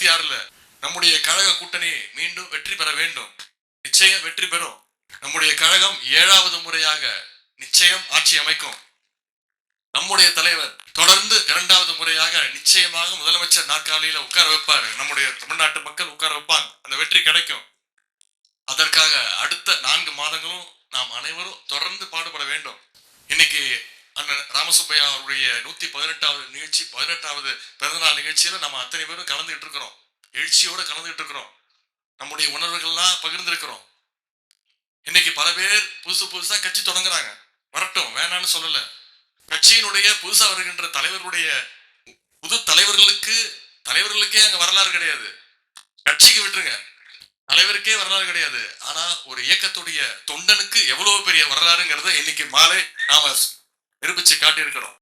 இருபத்தி ஆறுல நம்முடைய கழக கூட்டணி மீண்டும் வெற்றி பெற வேண்டும். நிச்சயம் வெற்றி பெறும். நம்முடைய கழகம் ஏழாவது முறையாக நிச்சயம் ஆட்சி அமைக்கும். நம்முடைய தலைவர் தொடர்ந்து இரண்டாவது முறையாக நிச்சயமாக முதலமைச்சர் நாற்காலியில உட்கார வைப்பாரு. நம்முடைய தமிழ்நாட்டு மக்கள் உட்கார வைப்பாங்க. அந்த வெற்றி கிடைக்கும் அதற்காக அடுத்த நான்கு மாதங்களும் நாம் அனைவரும் தொடர்ந்து பாடுபட வேண்டும் இன்னைக்கு அண்ணன் ராமசுப்பையா அவருடைய நூத்தி பதினெட்டாவது நிகழ்ச்சி பதினெட்டாவது பிறந்தநாள் நிகழ்ச்சியில நம்ம அத்தனை பேரும் கலந்துகிட்டு இருக்கிறோம். எழுச்சியோட கலந்துகிட்டு இருக்கிறோம். நம்முடைய உணர்வுகள்லாம் பகிர்ந்திருக்கிறோம். இன்னைக்கு பல பேர் புதுசு புதுசா கட்சி தொடங்குறாங்க. வரட்டும் வேணான்னு சொல்லல. கட்சியினுடைய புதுசா வருகின்ற தலைவர்களுடைய புது தலைவர்களுக்கு தலைவர்களுக்கே அங்க வரலாறு கிடையாது. கட்சிக்கு விட்டுருங்க. தலைவருக்கே வரலாறு கிடையாது. ஆனா ஒரு இயக்கத்துடைய தொண்டனுக்கு எவ்வளவு பெரிய வரலாறுங்கிறத இன்னைக்கு மாலை நாம நிரூபிச்சு காட்டியிருக்கிறோம்